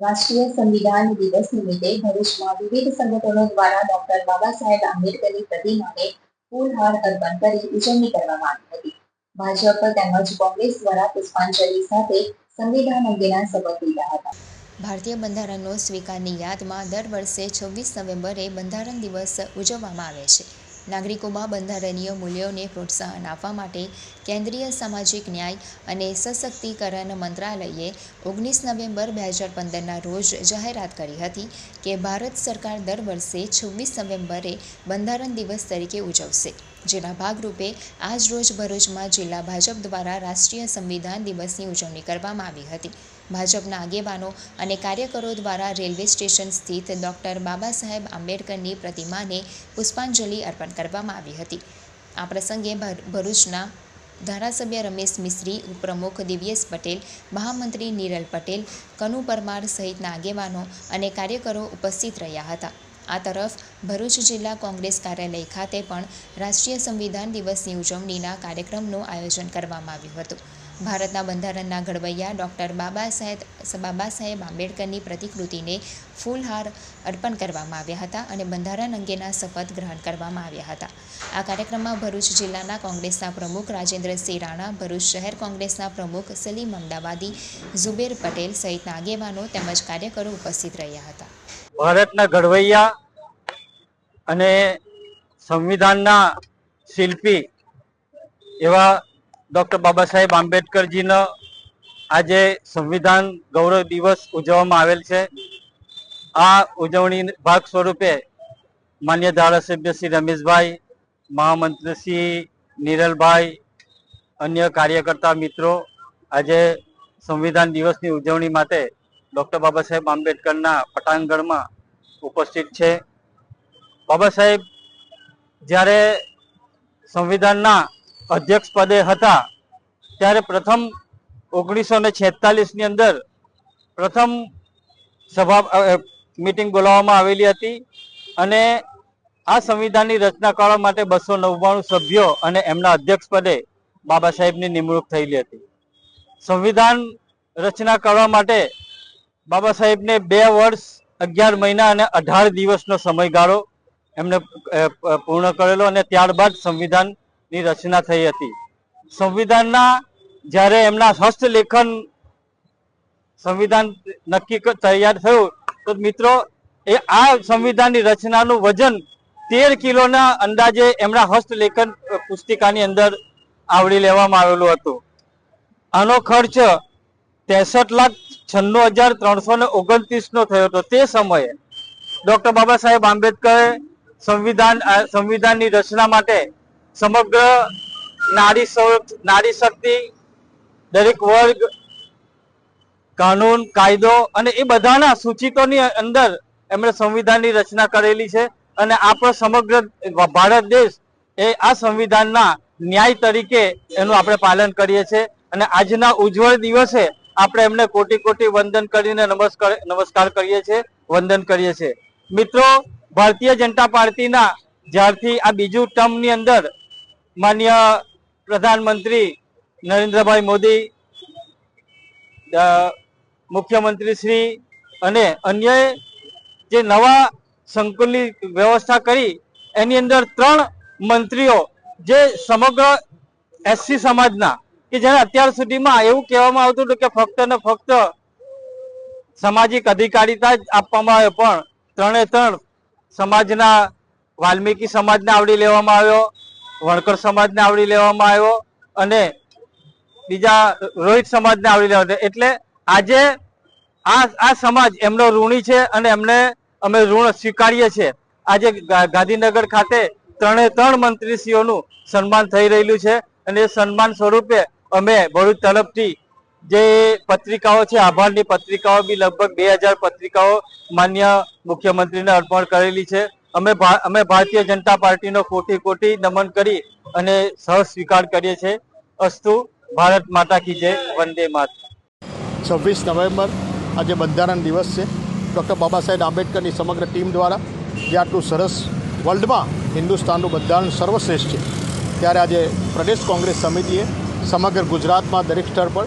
રાષ્ટ્રીય સંવિધાન દિવસ નિમિત્તે ભરૂચમાં વિવિધ સંગઠનો દ્વારા ડોક્ટર બાબા સાહેબ આંબેડકરની પ્રતિમાને ફૂલહાર અર્પણ કરી ઉજવણી કરવામાં આવી હતી. ભાજપ તેમજ કોંગ્રેસ દ્વારા પુષ્પાંજલિ સાથે સંવિધાન અંગેના શપથ લીધા હતા. ભારતીય બંધારણનો સ્વીકારની યાદમાં દર વર્ષે છવ્વીસ નવેમ્બરે બંધારણ દિવસ ઉજવવામાં આવે છે. નાગરિકોમાં બંધારણીય મૂલ્યોને પ્રોત્સાહન આપવા માટે કેન્દ્રીય સામાજિક ન્યાય અને સશક્તિકરણ મંત્રાલયે ઓગણીસ નવેમ્બર બે હજાર પંદરના રોજ જાહેરાત કરી હતી કે ભારત સરકાર દર વર્ષે છવ્વીસ નવેમ્બરે બંધારણ દિવસ તરીકે ઉજવશે. જેના ભાગરૂપે આજ રોજ ભરૂચમાં જિલ્લા ભાજપ દ્વારા રાષ્ટ્રીય સંવિધાન દિવસની ઉજવણી કરવામાં આવી હતી. ભાજપના આગેવાનો અને કાર્યકરો દ્વારા રેલવે સ્ટેશન સ્થિત ડોક્ટર બાબા સાહેબ આંબેડકરની પ્રતિમાને પુષ્પાંજલિ અર્પણ કરવામાં આવી હતી. આ પ્રસંગે ભર- ભરૂચના ધારાસભ્ય રમેશ મિસ્ત્રી, ઉપપ્રમુખ દિવ્યેશ પટેલ, મહામંત્રી નીરલ પટેલ, કનુ પરમાર સહિતના આગેવાનો અને કાર્યકરો ઉપસ્થિત રહ્યા હતા. આ તરફ ભરૂચ જિલ્લા કોંગ્રેસ કાર્યાલય ખાતે પણ રાષ્ટ્રીય સંવિધાન દિવસની ઉજવણીના કાર્યક્રમનું આયોજન કરવામાં આવ્યું હતું. ભારતના બંધારણના ઘડવૈયા ડૉક્ટર બાબા સાહેબ બાબા સાહેબ આંબેડકરની પ્રતિકૃતિને ફૂલહાર અર્પણ કરવામાં આવ્યા હતા અને બંધારણ અંગેના શપથ ગ્રહણ કરવામાં આવ્યા હતા. આ કાર્યક્રમમાં ભરૂચ જિલ્લાના કોંગ્રેસના પ્રમુખ રાજેન્દ્રસિંહ રાણા, ભરૂચ શહેર કોંગ્રેસના પ્રમુખ સલીમ અમદાવાદી, ઝુબેર પટેલ સહિતના આગેવાનો તેમજ કાર્યકરો ઉપસ્થિત રહ્યા હતા. ભારતના ઘડવૈયા અને સંવિધાનના શિલ્પી એવા ડૉક્ટર બાબા સાહેબ આંબેડકરજીનો આજે સંવિધાન ગૌરવ દિવસ ઉજવવામાં આવેલ છે. આ ઉજવણી ભાગ સ્વરૂપે માન્ય ધારાસભ્ય શ્રી રમેશભાઈ, મહામંત્રી શ્રી નિરલભાઈ, અન્ય કાર્યકર્તા મિત્રો આજે સંવિધાન દિવસની ઉજવણી માટે ડૉક્ટર બાબા સાહેબ આંબેડકરના પટાંગણમાં ઉપસ્થિત છે. બાબા સાહેબ જ્યારે સંવિધાનના અધ્યક્ષ પદે હતા ત્યારે પ્રથમ ઓગણીસો ને છેતાલીસની અંદર પ્રથમ સભા મિટિંગ બોલાવવામાં આવેલી હતી અને આ સંવિધાનની રચના કરવા માટે બસો નવ્વાણું સભ્યો અને એમના અધ્યક્ષ પદે બાબા સાહેબની નિમણૂક થયેલી હતી. સંવિધાન રચના કરવા માટે બાબા સાહેબને બે વર્ષ, અગિયાર મહિના અને અઢાર દિવસનો સમયગાળો એમને પૂર્ણ કરેલો અને ત્યારબાદ સંવિધાનની રચના થઈ હતી. સંવિધાનના જ્યારે એમના હસ્તલેખન સંવિધાન નક્કી તૈયાર થયું, તો મિત્રો, એ આ સંવિધાનની રચનાનું વજન તેર કિલોના અંદાજે એમના હસ્તલેખન પુસ્તિકાની અંદર આવરી લેવામાં આવેલું હતું. આનો ખર્ચ ત્રેસઠ લાખ છન્નું હજાર ત્રણસો ને ઓગણત્રીસ નો થયો હતો તે સમયે. ડોક્ટર બાબા સાહેબ આંબેડકરે સંવિધાન સંવિધાનની રચના માટે સમગ્ર નારી નારી શક્તિ, દરેક વર્ગ, કાનૂન, કાયદો અને એ બધાના સૂચિતોની અંદર એમણે સંવિધાનની રચના કરેલી છે અને આપણો સમગ્ર ભારત દેશ એ આ સંવિધાનના ન્યાય તરીકે એનું આપણે પાલન કરીએ છીએ અને આજના ઉજ્જવળ દિવસે આપણે એમને કોટી કોટી વંદન કરીને નમસ્કાર નમસ્કાર કરીએ છીએ, વંદન કરીએ છીએ. મિત્રો, ભારતીય જનતા પાર્ટીના જ્યારથી આ બીજું ટર્મની અંદર માન્ય પ્રધાનમંત્રી નરેન્દ્રભાઈ મોદી મુખ્યમંત્રી શ્રી અને અન્ય જે નવા સંકુલની વ્યવસ્થા કરી, એની અંદર ત્રણ મંત્રીઓ જે સમગ્ર એસસી સમાજના, કે જેને અત્યાર સુધીમાં એવું કહેવામાં આવતું હતું કે ફક્ત ને ફક્ત સામાજિક અધિકારીતા જ આપવામાં આવે, પણ ત્રણે ત્રણ સમાજના, વાલ્મીકી સમાજને આવડી લેવામાં આવ્યો. વણકર સમાજને આવડી લેવામાં આવ્યો અને બીજા રોહિત સમાજને આવડી લેવા એટલે આજે આ આ સમાજ એમનો ઋણી છે અને એમને અમે ઋણ સ્વીકારીએ છીએ. આજે ગાંધીનગર ખાતે ત્રણે ત્રણ મંત્રીશ્રીઓનું સન્માન થઈ રહેલું છે અને એ સન્માન સ્વરૂપે અમે ભરૂચ તરફથી જે પત્રિકાઓ છે, આભારની પત્રિકાઓ બી લગભગ બે હજાર પત્રિકાઓ માન્ય મુખ્યમંત્રીને અર્પણ કરેલી છે. અમે અમે ભારતીય જનતા પાર્ટીનો કોટી કોટી નમન કરી અને સહ સ્વીકાર કરીએ છીએ. અસ્તુ, ભારત માતા કી જય, વંદે માતા છવ્વીસ નવેમ્બર આજે બંધારણ દિવસ છે. ડૉક્ટર બાબા સાહેબ આંબેડકરની સમગ્ર ટીમ દ્વારા જે આટલું સરસ વર્લ્ડમાં હિન્દુસ્તાનનું બંધારણ સર્વશ્રેષ્ઠ છે. ત્યારે આજે પ્રદેશ કોંગ્રેસ સમિતિએ સમગ્ર ગુજરાતમાં દરેક સ્તર પર